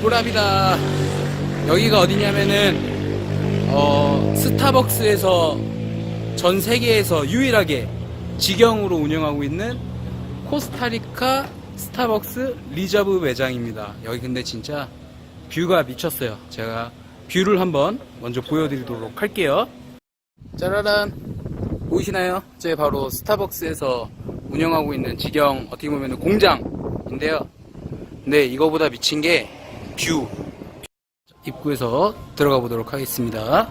뿌랍이다. 여기가 어디냐면은 어, 스타벅스에서 전 세계에서 유일하게 직영으로 운영하고 있는 코스타리카 스타벅스 리저브 매장입니다. 여기 근데 진짜 뷰가 미쳤어요. 제가 뷰를 한번 먼저 보여드리도록 할게요. 짜라란 보이시나요? 제 바로 스타벅스에서 운영하고 있는 직영 어떻게 보면 공장인데요. 근데 이거보다 미친 게 뷰. 입구에서 들어가 보도록 하겠습니다.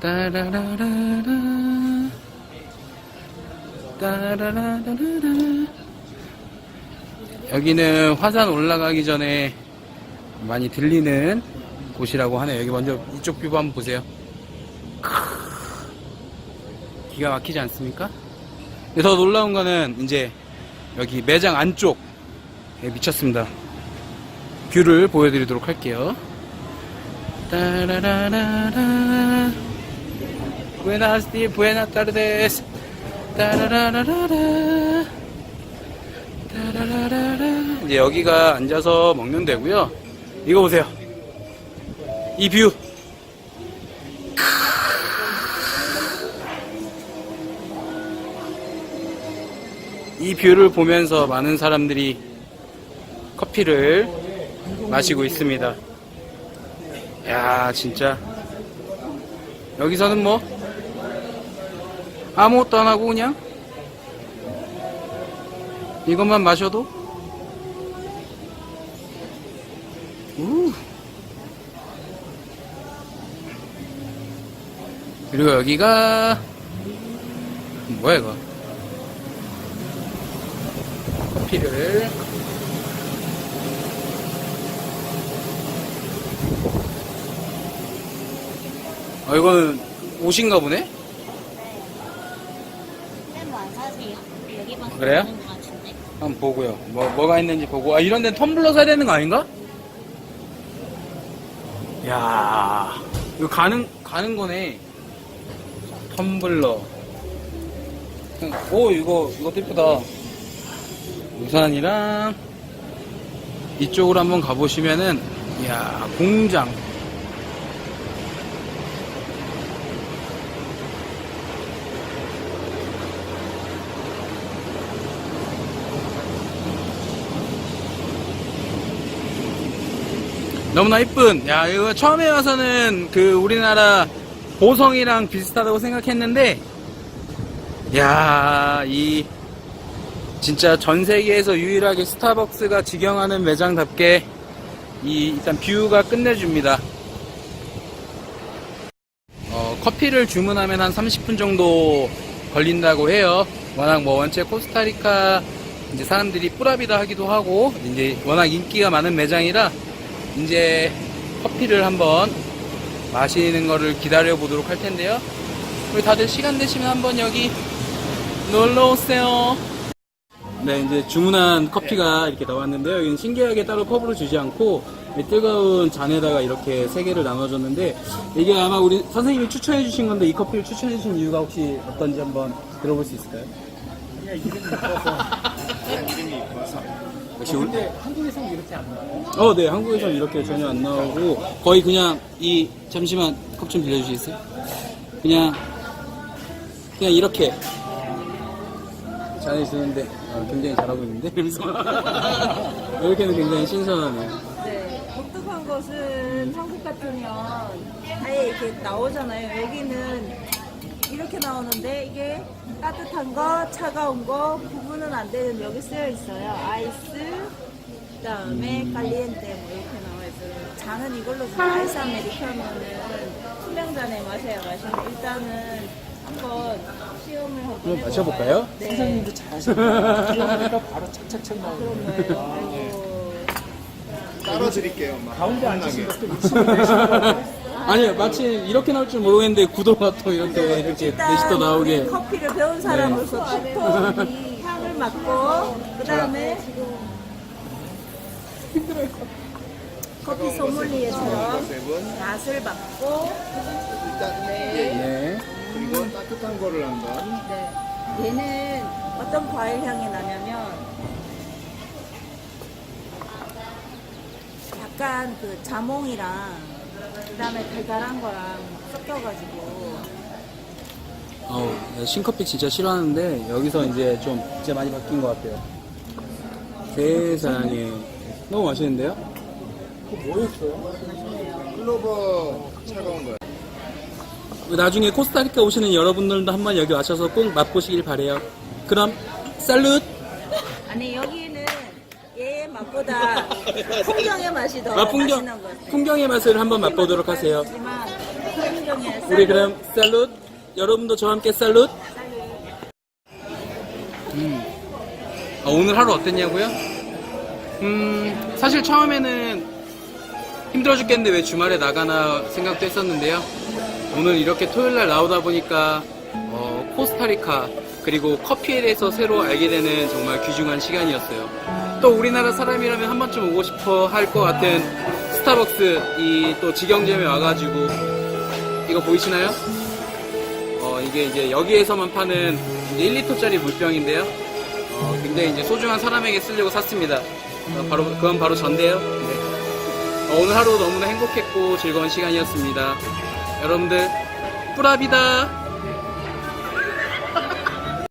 따라라라라. 따라라라라. 여기는 화산 올라가기 전에 많이 들리는 곳이라고 하네요. 여기 먼저 이쪽 뷰 한번 보세요. 기가 막히지 않습니까? 더 놀라운 거는 이제 여기 매장 안쪽 에 미쳤습니다. 뷰를 보여드리도록 할게요. 따라라라라. Buenas días, buenas tardes. 따라라라라. 따라라라라. 이제 여기가 앉아서 먹는 데고요. 이거 보세요. 이 뷰. 이 뷰를 보면서 많은 사람들이 커피를 마시고 있습니다. 야, 진짜. 여기서는 뭐, 아무것도 안 하고 그냥, 이것만 마셔도, 우. 그리고 여기가, 뭐야, 이거. 커피를 아 이거는 옷인가 보네? 쌤뭐안 사세요? 여기만 그래요? 한번 보고요 뭐, 뭐가 있는지 보고 아 이런 데는 텀블러 사야 되는 거 아닌가? 야 이거 가는 가는 거네 텀블러 오 이거 이것도 예쁘다 우산이랑 이쪽으로 한번 가보시면은 이야 공장 너무나 이쁜 야 이거 처음에 와서는 그 우리나라 보성이랑 비슷하다고 생각했는데 야 이 진짜 전 세계에서 유일하게 스타벅스가 직영하는 매장답게 이 일단 뷰가 끝내줍니다. 어, 커피를 주문하면 한 30분 정도 걸린다고 해요. 워낙 뭐 원체 코스타리카 이제 사람들이 뿌라비다 하기도 하고 이제 워낙 인기가 많은 매장이라 이제 커피를 한번 마시는 거를 기다려 보도록 할 텐데요. 우리 다들 시간 되시면 한번 여기 놀러 오세요. 네, 이제 주문한 커피가 이렇게 나왔는데요. 여기는 신기하게 따로 컵으로 주지 않고 이 뜨거운 잔에다가 이렇게 세 개를 나눠줬는데 이게 아마 우리 선생님이 추천해 주신 건데 이 커피를 추천해 주신 이유가 혹시 어떤지 한번 들어볼 수 있을까요? 그냥 이름이 이뻐서 그냥 이름이 이뻐서 역시 우리, 근데 한국에서는 이렇게 안 나와요? 어, 네, 한국에선 이렇게 전혀 안 나오고 거의 그냥 이 잠시만 컵 좀 빌려주시겠어요? 그냥 그냥 이렇게. 잔에 있었는데 어, 굉장히 잘하고 있는데? 그래서 이렇게는 굉장히 신선하네요. 네, 독특한 것은 한국 같으면 아예 이렇게 나오잖아요. 여기는 이렇게 나오는데 이게 따뜻한 거, 차가운 거 구분은 안 되는 여기 쓰여 있어요. 아이스, 그다음에 칼리엔테 뭐 이렇게 나와 있어요. 잔은 이걸로 주고 아이스 아메리카노는 투명 잔에 마셔야 맛있는데 일단은 한번 시음을 한번 마셔볼까요? 네. 선생님도 잘하시네요 기억하니까 바로 착착착 나오네요 거예요. 아이고. 따라 드릴게요, 엄마. 가운데 앉으신 것도 위치를 내시는 거예요 아니요, 마침 이렇게 나올 줄 모르겠는데 구도가 또 이렇게 이렇게 넷이 또 나오게. 커피를 배운 사람으로서 짙은 이 향을 맡고 그 다음에 커피 소믈리에처럼 맛을 맡고 일단 네. 네. 그리고 따뜻한 거를 한번. 네. 얘는 어떤 과일 향이 나냐면 약간 그 자몽이랑 그 다음에 달달한 거랑 섞여가지고 어, 신커피 진짜 싫어하는데 여기서 이제 좀 진짜 많이 바뀐 것 같아요. 세상에 너무 맛있는데요? 클로버 차가운 거야. 나중에 코스타리카 오시는 여러분들도 한번 여기 와셔서 꼭 맛보시길 바래요. 그럼 살룻. 아니 여기는 맛보다 풍경의 맛이 더 아, 풍경 맛있는 것 같아요. 풍경의 맛을 한번 맛보도록 하세요. 하지만 풍경의 우리 그럼 살룻. 여러분도 저와 함께 살룻. 음. 아, 오늘 하루 어땠냐고요? 음, 사실 처음에는 힘들어 죽겠는데 왜 주말에 나가나 생각도 했었는데요. 오늘 이렇게 토요일 날 나오다 보니까 어, 코스타리카 그리고 커피에 대해서 새로 알게 되는 정말 귀중한 시간이었어요. 또 우리나라 사람이라면 한 번쯤 오고 싶어 할 것 같은 스타벅스 이 또 직영점에 와가지고 이거 보이시나요? 어, 이게 이제 여기에서만 파는 이제 1리터짜리 물병인데요. 어, 굉장히 이제 소중한 사람에게 쓰려고 샀습니다. 어, 바로, 그건 바로 전데요. 네. 어, 오늘 하루 너무나 행복했고 즐거운 시간이었습니다. 여러분들, 뿌라비다!